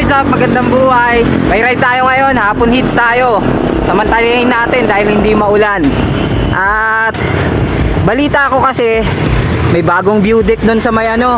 what is up? Magandang buhay. May ride tayo ngayon. Hapon hits tayo. Samantalahin natin dahil hindi maulan. At balita ko kasi may bagong view deck doon sa may ano,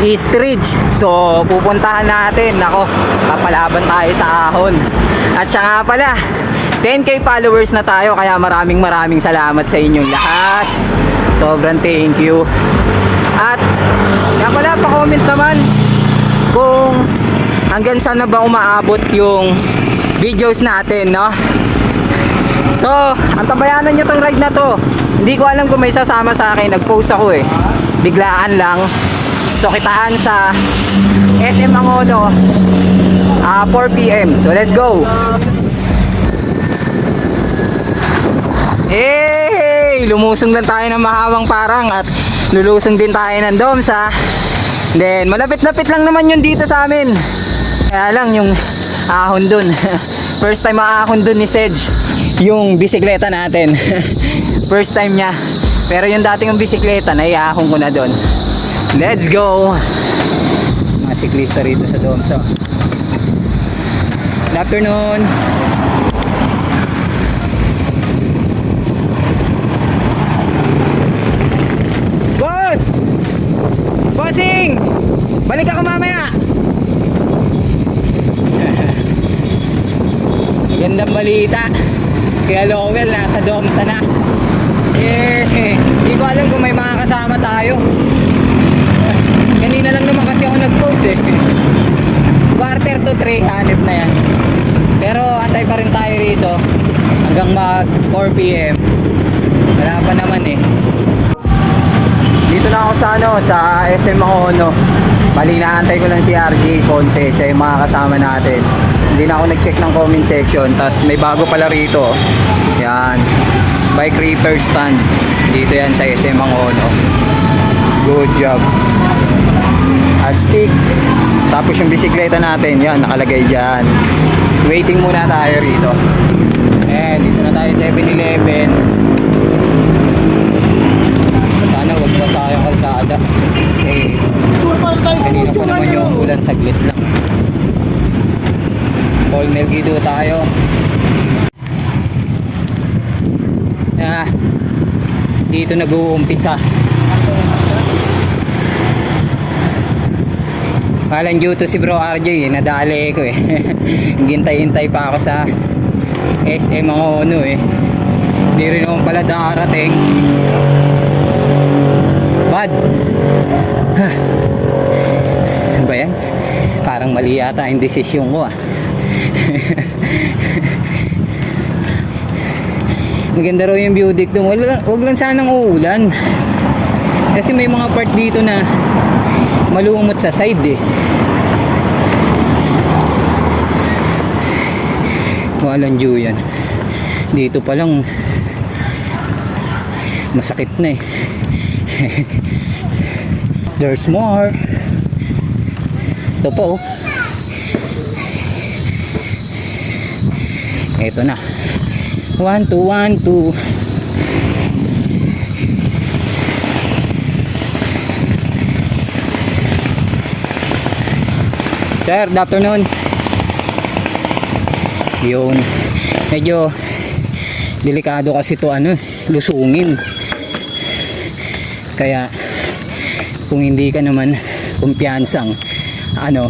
East Ridge. So pupuntahan natin. Nako, papalaban tayo sa ahon. At siya nga pala, 10k followers na tayo kaya maraming maraming salamat sa inyong lahat. Sobrang thank you. At nga pala, pa-comment naman kung hanggang saan na ba umaabot yung videos natin, no? So, ang tabayanan nyo tong ride na to. Hindi ko alam kung may sasama sa akin. Nag-post ako eh. Biglaan lang. So, kitaan sa SM Angono ah 4pm. So, let's go! Hey! Lumusong lang tayo ng mahawang parang at lulusong din tayo ng doms ha. Then, malapit-lapit lang naman yun dito sa amin. Kaya lang yung ahon dun. First time maahon dun ni Sedge. Yung bisikleta natin. First time niya. Pero yung dating yung bisikleta, naiahon ko na dun. Let's go! Mga siklista rito sa doms. So. Good afternoon. Boss! Bossing! Balik ako mamaya! Gandang balita. Si Kuya Lowell nasa Domsa na. Eh, hindi ko alam kung may mga kasama tayo. Kanina lang naman kasi ako nag-post eh. Quarter to 3, hanip na yan. Pero antay pa rin tayo rito hanggang mag 4pm. Wala pa naman eh. Dito na ako sa ano, sa SM Mahono. Bali naantay ko lang si RJ Ponce, siya yung mga kasama natin. Hindi na ako nag-check ng comment section. Tapos may bago pala rito. Yan. Bike repair stand. Dito yan sa SM Mahono. Good job. Astig. Tapos yung bisikleta natin, yan, nakalagay dyan. Waiting muna tayo rito. And dito na tayo sa 7-Eleven. Sana wag pa sayang kalsada. Kasi kanina pa naman yung ulan saglit lang. Paul Melgido tayo. Ah, dito nag-uumpisa. Walang due to si bro RJ eh, nadali ko eh. Gintay-hintay pa ako sa SM ang ano eh. Hindi rin naman pala darating. Bad. ano ba yan? Parang mali yata yung desisyon ko ah. Maganda raw yung view doon. Wag, wag lang sanang uulan. Kasi may mga part dito na malumot sa side eh. Walang due yan. Dito pa lang masakit na eh. There's more. Ito pa oh. Ito na. One, two, one, two. Sir, good afternoon. Yun. Medyo delikado kasi to ano, lusungin. Kaya kung hindi ka naman kumpiyansang ano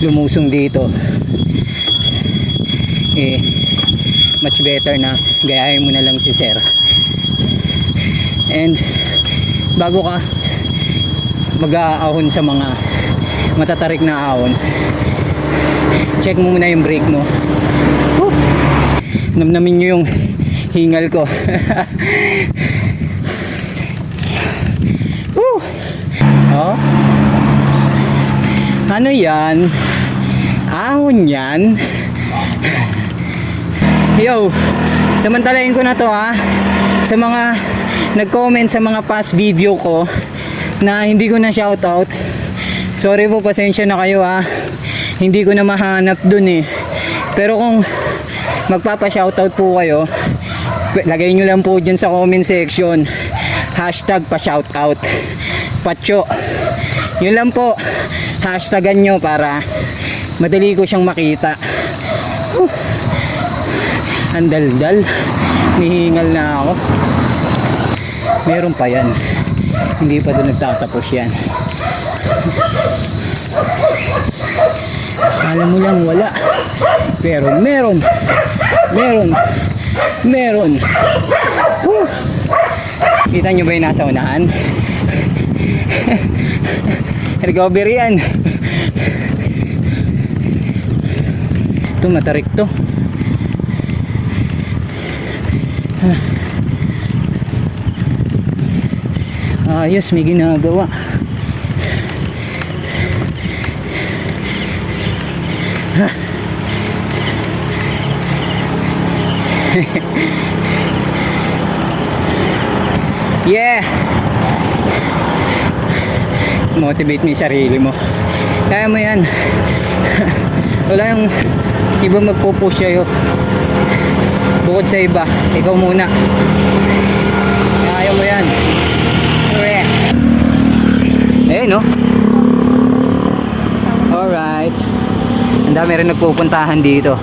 lumusong dito eh much better na gayahin mo na lang si sir. And bago ka mag-aahon sa mga matatarik na ahon check mo muna yung brake mo. Whew! namnamin nyo yung hingal ko. Whew! oh. Ano yan? Ahon yan yo samantalain ko na to ha sa mga nag-comment sa mga past video ko na hindi ko na shoutout. Sorry po pasensya na kayo ha hindi ko na mahanap dun eh. Pero kung magpapa-shoutout po kayo lagay nyo lang po dyan sa comment section. Hashtag pa-shoutout. Pacho yun lang po. Hashtagan nyo para madali ko siyang makita. Huh. Ang daldal. Nihingal na ako. Meron pa yan. Hindi pa doon nagtatapos yan. Akala mo lang wala. Pero meron. Meron. Meron. Woo! Kita nyo ba yung nasa unahan? Recovery yan. Ito matarik to. Ayos, may ginagawa. Yeah! Motivate mo yung sarili mo. Kaya mo yan. Wala yung iba magpo-push sa'yo. Bukod sa iba, ikaw muna. Kaya mo yan. Correct. Eh, no? Alright. Ang dami rin nagpupuntahan dito.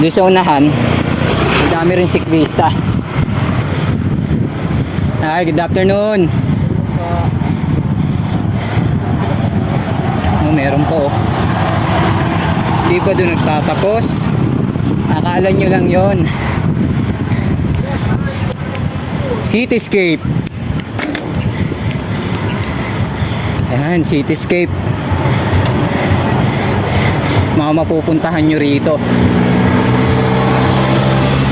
Doon sa unahan, ang dami rin siklista. Hi, good afternoon. Oh, meron po. Hindi pa doon nagtatapos. Akala nyo lang yon. Cityscape. Ayan, cityscape. Mga mapupuntahan nyo rito.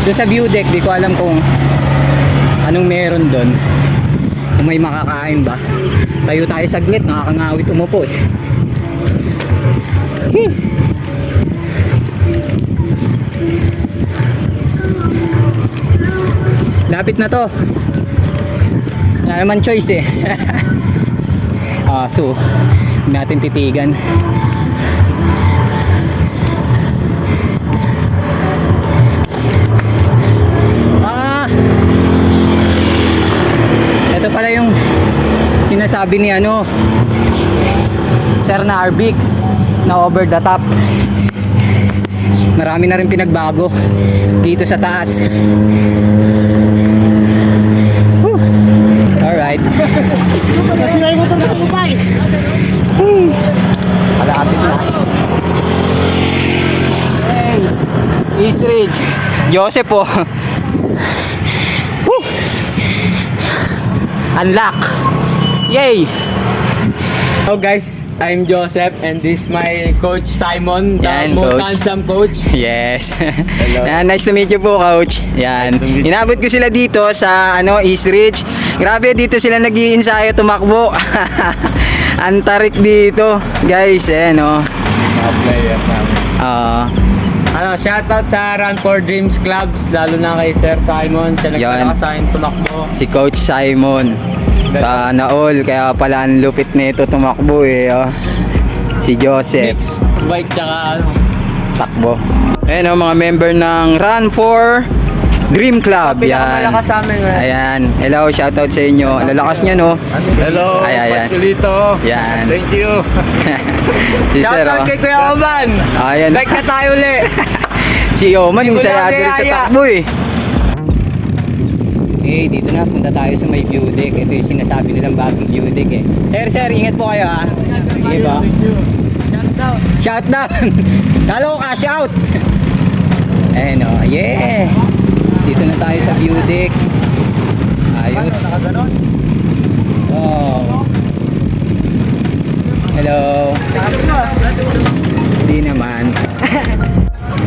Doon sa view deck, di ko alam kung anong meron doon. Kung may makakain ba. Tayo tayo saglit, nakakangawit umupo eh. Lapit na to. Wala naman choice eh. ah, so, natin titigan. Ah! Ito pala yung sinasabi ni ano Sir na Arbic na over the top. Marami na rin pinagbago dito sa taas. Whew. Alright. Kasi na yung motor sa bubay. Malapit na. Hey, East Ridge. Joseph po. Whew. Unlock. Yay! Hello guys, I'm Joseph and this is my coach Simon, the Yan, most coach. handsome coach. Yes. Hello. Yan, nice to meet you po, coach. Yan. Nice to meet you. Inabot ko sila dito sa ano, East Ridge. Grabe dito sila nag-iinsayo tumakbo. Antarik dito, guys. Eh no. Mga player namin. Ah, Ano, shoutout sa Run for Dreams Clubs, lalo na kay Sir Simon, siya nagpalaka sa akin tumakbo. si Coach Simon. Sana all kaya pala ang lupit nito tumakbo eh. Oh. Si Joseph. Bike tsaka ano. Takbo. Ayan o, mga member ng Run for Dream Club. Yan. Pinakamalakas sa amin ngayon. Ayan. Hello, shoutout sa inyo. Lalakas niya, no? Hello, Ay, ay, ay. Pachulito. Yan. Thank you. si Sir, Shoutout oh. kay Kuya Oman. Ayan. Bike na tayo uli. Si Oman, yung Hindi ko sarado lang rin sa niyaya. takbo eh. Eh, dito na. Punta tayo sa may view deck. Ito yung sinasabi nilang bagong view deck eh. Sir, sir, ingat po kayo ha. Sige ba? Shout down! Kala ko cash out! Ayan o, yeah! Tayo sa view deck. Ayos. Wow. Hello. Hindi naman.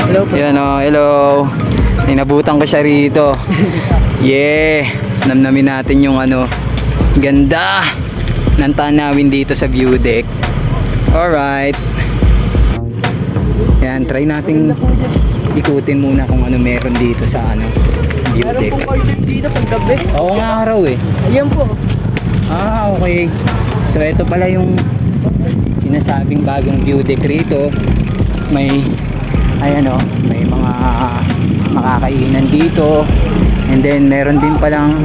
Hello po. Yan o, hello. Inabutan ko siya rito. Yeah! Namnamin natin yung ano, ganda ng tanawin dito sa view deck. Alright. Yan, try nating ikutin muna kung ano meron dito sa ano, view deck. dito pag gabi. Oo nga araw eh. Ayan po. Ah, okay. So ito pala yung sinasabing bagong view deck rito. May ayan oh, may mga makakainan dito. And then meron din palang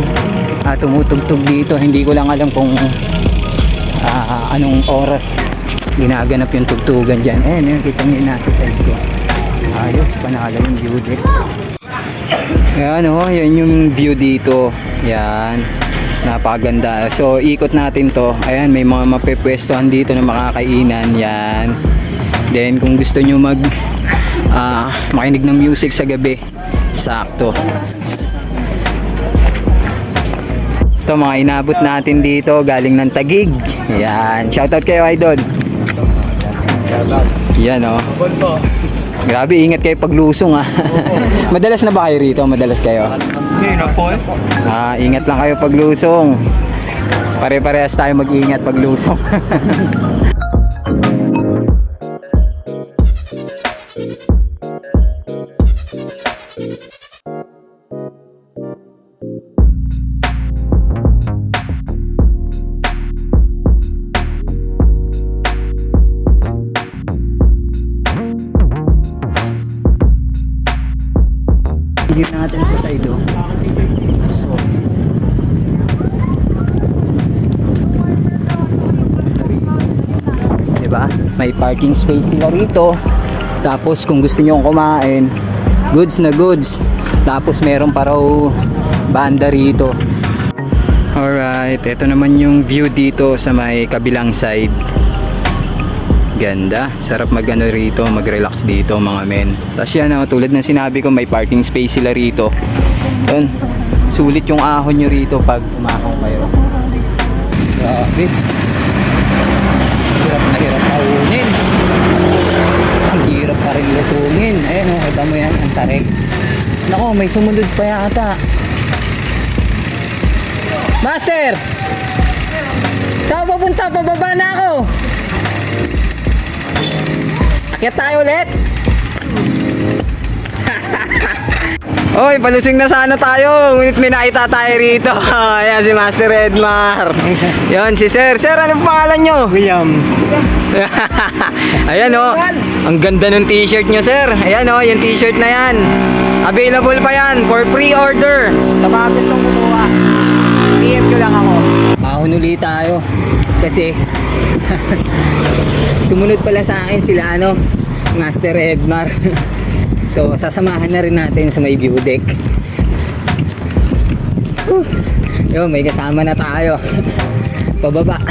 ah, tumutugtog dito. Hindi ko lang alam kung ah, anong oras ginaganap yung tugtugan dyan. Eh, yun, kita nyo yung nasa side ko. Ayos, panalo yung view deck. Yan oh, yan yung view dito. Yan. Napakaganda. So, ikot natin to. Ayan, may mga mapepwestohan dito na makakainan. Yan. Then, kung gusto nyo mag ah, makinig ng music sa gabi, sakto. Ito mga inabot natin dito galing ng Tagig. Yan. Shoutout kayo idol. Yan oh. Grabe, ingat kayo paglusong ah. Madalas na ba kayo rito? Madalas kayo? Ngayon na po. Ah, ingat lang kayo paglusong. Pare-parehas tayo mag-ingat paglusong. Hindi parking space sila rito. Tapos kung gusto nyo kumain, goods na goods. Tapos meron pa raw banda rito. Alright, ito naman yung view dito sa may kabilang side. Ganda. Sarap magano rito, mag-relax dito mga men. Tapos yan oh, tulad ng sinabi ko, may parking space sila rito. Yun. Sulit yung ahon nyo rito pag umahon kayo. Grabe. Hirap na hirap aunin. Ang hirap pa rin lusungin. Ayan oh, kita mo yan, ang tarik. Nako, may sumunod pa yata. Master! Saan papunta? Pababa na ako! Akyat tayo ulit! Oy, palusing na sana tayo. Ngunit may nakita tayo rito. Ayan si Master Edmar. Yon si Sir. Sir, anong pangalan nyo? William. Ayan oh. Ang ganda ng t-shirt nyo, sir. Ayan oh, yung t-shirt na yan. Available pa yan for pre-order. Sa mga gustong kumuha. PM ko lang ako. Mahon ulit tayo. Kasi sumunod pala sa akin sila ano, Master Edmar. so, sasamahan na rin natin sa may view deck. Yo, may kasama na tayo. Pababa.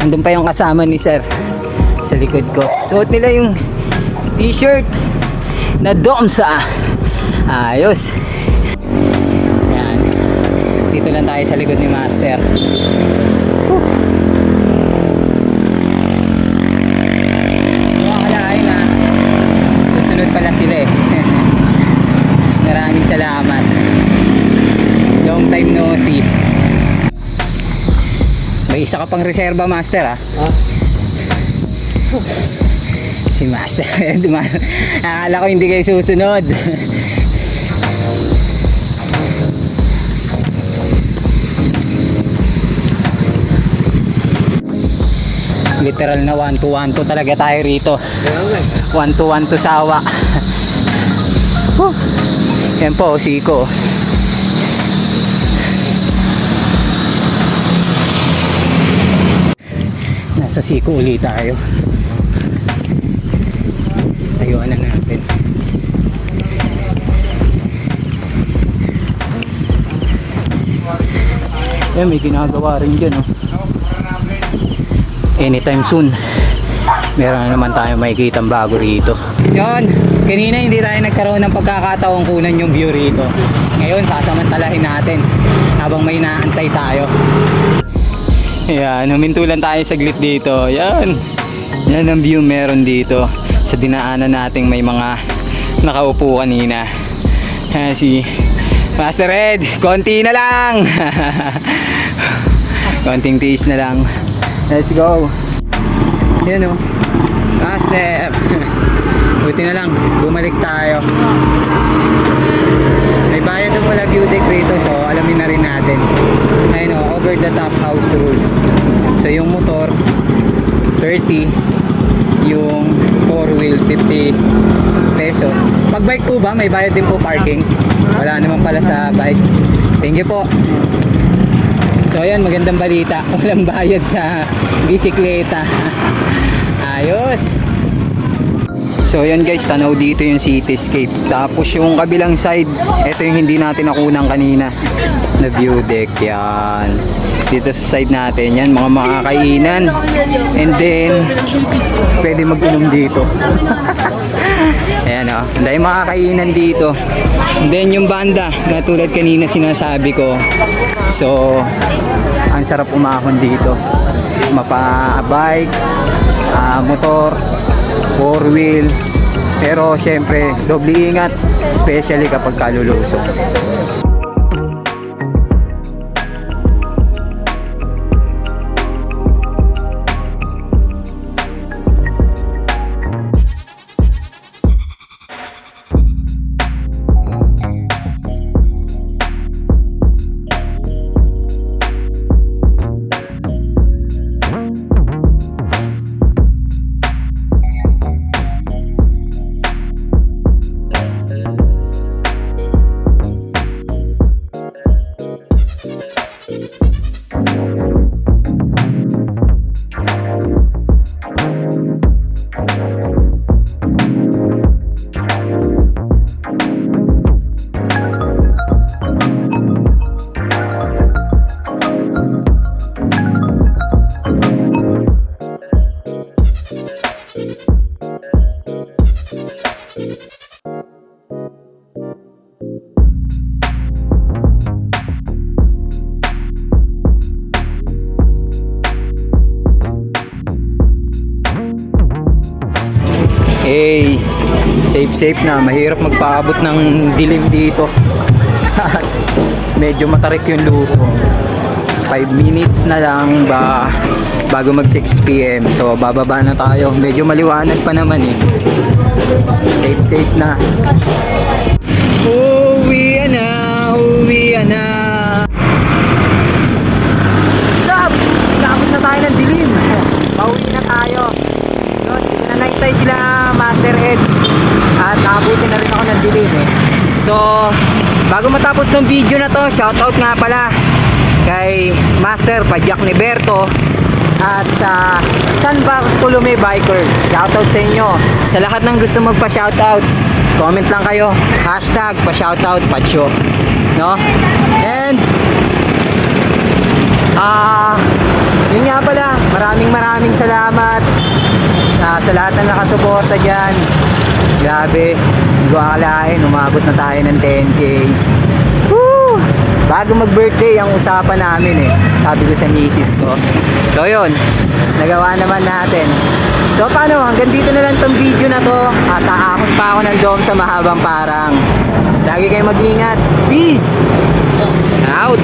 Andun pa yung kasama ni sir sa likod ko. Suot nila yung t-shirt na Domsa. Ayos. Yan. Dito lang tayo sa likod ni Master. Eh. Time no see. May isa ka pang reserva master ah. Si master. Akala ko hindi kayo susunod. Literal na 1 to 1 to talaga tayo rito. 1 to 1 to sawa. Yan po, siko. Nasa siko ulit tayo. Tayuan na natin. Eh, may ginagawa rin dyan, oh. Anytime soon, meron na naman tayo makikita bago rito. Yon, kanina hindi tayo nagkaroon ng pagkakataong kunan yung view rito. Ngayon, sasamantalahin natin habang may naantay tayo. Ayan, humintulan tayo saglit dito. Yan. Yan ang view meron dito. Sa dinaanan nating may mga nakaupo kanina. Ayan si Master Ed. Konti na lang. Konting tiis na lang. Let's go. Yan o. Master. Buti na lang. Bumalik tayo. Pala view deck rito so alamin na rin natin. Ayun o, over the top house rules. So yung motor 30 yung four wheel 50 pesos. Pag bike po ba, may bayad din po parking. Wala naman pala sa bike. Thank you po. So ayan, magandang balita. Walang bayad sa bisikleta. Ayos. So ayan guys, tanaw dito yung cityscape. Tapos yung kabilang side, ito yung hindi natin nakunang kanina na view deck. Yan. Dito sa side natin, yan mga makakainan. And then, pwede mag-unom dito. Ayan o, oh. dahil makakainan dito. And then yung banda, na tulad kanina sinasabi ko. So, ang sarap umahon dito. Mapa-bike, ah, motor, four wheel. Pero syempre, doble ingat, especially kapag kalulusok. Safe safe na. Mahirap magpaabot ng dilim dito. Medyo matarik yung luso. 5 minutes na lang ba bago mag 6 p.m. So bababa na tayo. Medyo maliwanag pa naman eh. Safe safe na. Uwi na, uwi na. Stop! Nakabot na tayo ng dilim. Pauwi na tayo. Yun, dito na naitay sila Master Ed. At nakabuti na rin ako ng dilim eh. So, bago matapos ng video na to, shoutout nga pala kay Master Padyak ni Berto at sa San Bartolome Bikers. Shoutout sa inyo. Sa lahat ng gusto magpa-shoutout, comment lang kayo. Hashtag pa-shoutout, pacho. No? And, Ah, yun nga pala, maraming maraming salamat ah, sa lahat ng nakasuporta dyan. Grabe, hindi ko akalain, umabot na tayo ng 10k. Woo! Bago mag-birthday, ang usapan namin eh. Sabi ko sa misis ko. So yun, nagawa naman natin. So paano, hanggang dito na lang tong video na to. At aakot pa ako ng dome sa mahabang parang. Lagi kayo mag-ingat. Peace! Out!